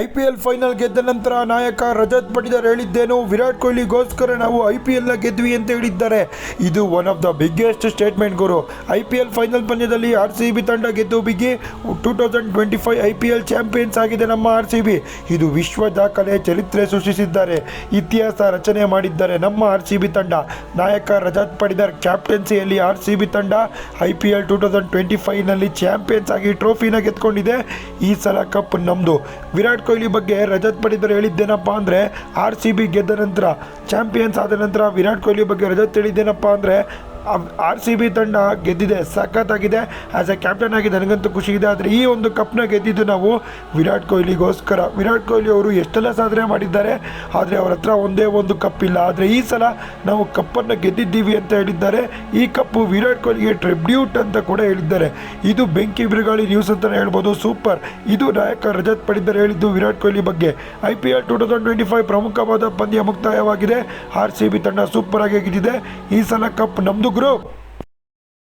I P L final ಗೆದ್ದ ನಂತರ ನಾಯಕ ರಜತ್ ಪಟಿದಾರ್ ಹೇಳಿದ್ದೇನು, ವಿರಾಟ್ ಕೊಹ್ಲಿಗೋಸ್ಕರ ನಾವು ಐ ಪಿ ಎಲ್ನ ಗೆದ್ವಿ ಅಂತ ಹೇಳಿದ್ದಾರೆ. ಇದು one of the biggest statement Guru. I P L final ಪಂದ್ಯದಲ್ಲಿ ಆರ್ ಸಿ ಬಿ ತಂಡ ಗೆದ್ದು ಬಿಗಿ two thousand twenty five I P L champions ಆಗಿದೆ ನಮ್ಮ ಆರ್ ಸಿ ಬಿ. ಇದು ವಿಶ್ವ ದಾಖಲೆ ಚರಿತ್ರೆ ಸೃಷ್ಟಿಸಿದ್ದಾರೆ. ಇತಿಹಾಸ ರಚನೆ ಮಾಡಿದ್ದಾರೆ ನಮ್ಮ ಆರ್ ಸಿ ಬಿ ತಂಡ. ನಾಯಕ ರಜತ್ ಪಟಿದಾರ್ ಕ್ಯಾಪ್ಟನ್ಸಿಯಲ್ಲಿ ಆರ್ ಸಿ ಬಿ ತಂಡ I P L two thousand twenty ಫೈವ್ನಲ್ಲಿ champions ಆಗಿ ಟ್ರೋಫಿನ ಗೆದ್ಕೊಂಡಿದೆ. ಈ ಸಲ ಕಪ್ ನಮ್ಮದು ವಿರಾಟ್ ಕೊಹ್ಲಿ ಬಗ್ಗೆ ರಜತ್ ಪಡಿದರ್ ಹೇಳಿದ್ದೇನಪ್ಪ ಅಂದರೆ ಆರ್ ಸಿ ಬಿ ಗೆದ್ದ ನಂತರ, ಚಾಂಪಿಯನ್ಸ್ ಆದ ನಂತರ ವಿರಾಟ್ ಕೊಹ್ಲಿ ಬಗ್ಗೆ ರಜತ್ ಹೇಳಿದ್ದೇನಪ್ಪ ಅಂದರೆ ಆರ್ ಸಿ ಬಿ ತಂಡ ಗೆದ್ದಿದೆ, ಸಖತ್ತಾಗಿದೆ. ಆ್ಯಸ್ ಎ ಕ್ಯಾಪ್ಟನ್ ಆಗಿ ನನಗಂತೂ ಖುಷಿ ಇದೆ. ಆದರೆ ಈ ಒಂದು ಕಪ್ನ ಗೆದ್ದಿದ್ದು ನಾವು ವಿರಾಟ್ ಕೊಹ್ಲಿಗೋಸ್ಕರ. ವಿರಾಟ್ ಕೊಹ್ಲಿ ಅವರು ಎಷ್ಟೆಲ್ಲ ಸಾಧನೆ ಮಾಡಿದ್ದಾರೆ, ಆದರೆ ಅವರ ಹತ್ರ ಒಂದೇ ಒಂದು ಕಪ್ ಇಲ್ಲ. ಆದರೆ ಈ ಸಲ ನಾವು ಕಪ್ಪನ್ನು ಗೆದ್ದಿದ್ದೀವಿ ಅಂತ ಹೇಳಿದ್ದಾರೆ. ಈ ಕಪ್ಪು ವಿರಾಟ್ ಕೊಹ್ಲಿಗೆ ಟ್ರಿಬ್ಯೂಟ್ ಅಂತ ಕೂಡ ಹೇಳಿದ್ದಾರೆ. ಇದು ಬೆಂಕಿ ಬಿರುಗಾಳಿ ನ್ಯೂಸ್ ಅಂತಲೇ ಹೇಳ್ಬೋದು. ಸೂಪರ್ ಇದು ನಾಯಕ ರಜತ್ ಪಡಿದ್ದಾರೆ ಹೇಳಿದ್ದು ವಿರಾಟ್ ಕೊಹ್ಲಿ ಬಗ್ಗೆ. I P L two thousand twenty five ಪ್ರಮುಖವಾದ ಪಂದ್ಯ ಮುಕ್ತಾಯವಾಗಿದೆ. ಆರ್ ಸಿ ಬಿ ತಂಡ ಸೂಪರ್ ಆಗಿ ಗೆದ್ದಿದೆ. ಈ ಸಲ ಕಪ್ ನಮ್ಮದು ಗುರು